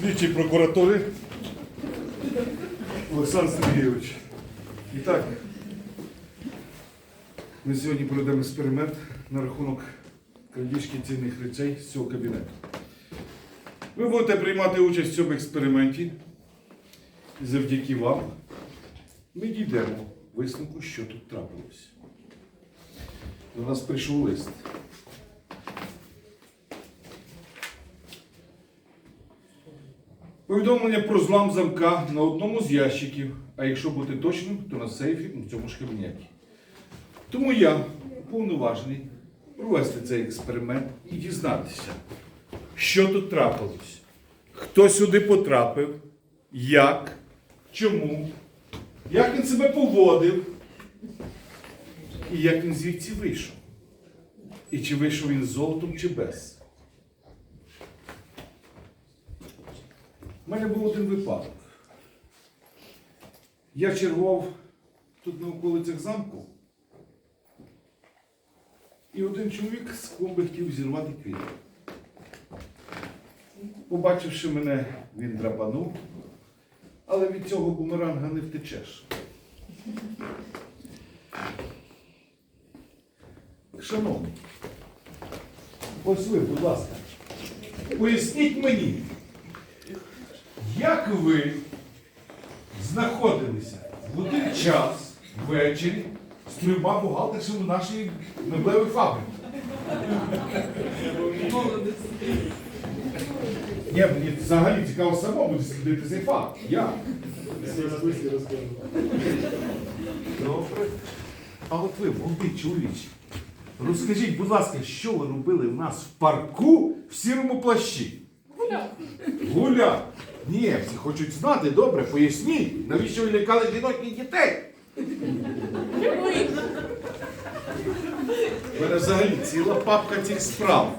слідчий прокуратури Олександр Сергійович. І так, ми сьогодні проведемо експеримент на рахунок крадіжки цінних речей з цього кабінету. Ви будете приймати участь в цьому експерименті. І завдяки вам ми дійдемо висновку, що тут трапилось. До нас прийшов лист. Повідомлення про злам замка на одному з ящиків, а якщо бути точним, то на сейфі в цьому ж. Тому я уповноважений провести цей експеримент і дізнатися, що тут трапилось, хто сюди потрапив, як, чому, як він себе поводив і як він звідси вийшов. І чи вийшов він з золотом, чи без. У мене був один випадок. Я чергував тут на околицях замку, і один чоловік з клумби хотів зірвати квіти. Побачивши мене, він драпанув, але від цього бумеранга не втечеш. Шановний, ось ви, будь ласка, поясніть мені, як ви знаходилися в один час ввечері з трьома бухгалтершами нашої меблевої фабрики? Ні, мені взагалі цікаво самому дослідити цей факт. Я. Добре. А от ви, молодий чоловічі, розкажіть, будь ласка, що ви робили в нас в парку в сірому плащі? Гуля! Ні, всі хочуть знати, добре, поясніть, навіщо ви лякали жінок дітей? У мене взагалі ціла папка цих справ.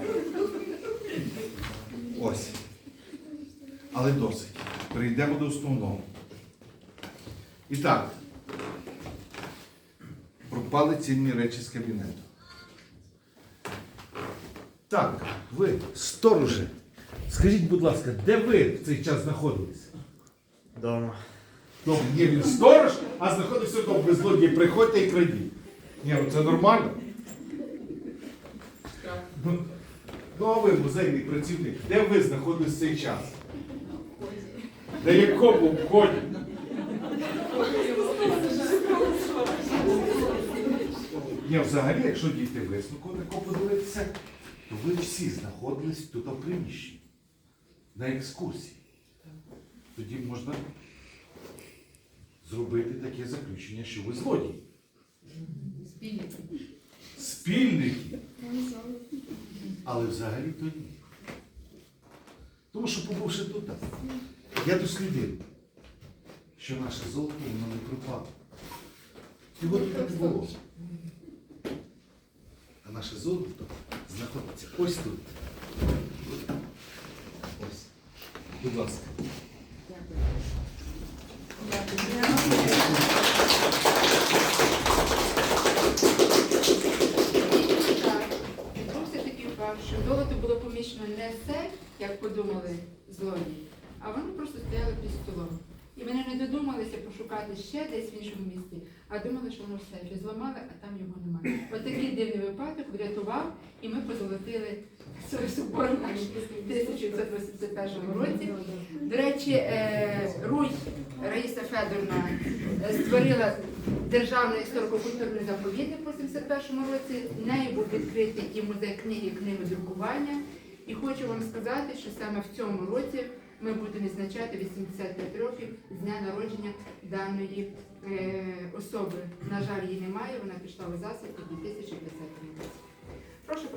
Ось. Але досить. Перейдемо до основного. І так. Пропали цінні речі з кабінету. Так, ви, сторожи, скажіть, будь ласка, де ви в цей час знаходилися? Дома. Добре, ні, він сторож, а знаходився вдома. Ви злодії, приходьте і крадіть. Ні, ну це нормально. Ну, ну а ви, музейний працівник, де ви знаходились в цей час? На якому вході? Ні, взагалі, якщо дійти висновку тако подивитися, то ви всі знаходились тут в приміщенні. На екскурсії. Тоді можна зробити таке заключення, що ви злодії. Спільники. Спільники. Але взагалі то ні. Тому що, побувши тут, я дослідив, що наше золото воно не пропало. Його тут не було. А наше золото знаходиться ось тут. Ось. Будь ласка. Що золото було поміщено не в сейф, як подумали злодії, а воно просто стояло під столом. І вони не додумалися пошукати ще десь в іншому місці, а думали, що воно в сейфі. Зламали, а там його немає. От дивний випадок врятував, і ми позолотили собор наш в 1981 році. До речі, е, Руй Раїса Федорівна е, створила державний історико-культурний заповідник у 71 році. Нею був відкритий і музей книги, книги друкування. І хочу вам сказати, що саме в цьому році ми будемо відзначати 85 років з дня народження даної е, особи. На жаль, її немає, вона пішла у засідку у 2050 році. Прошу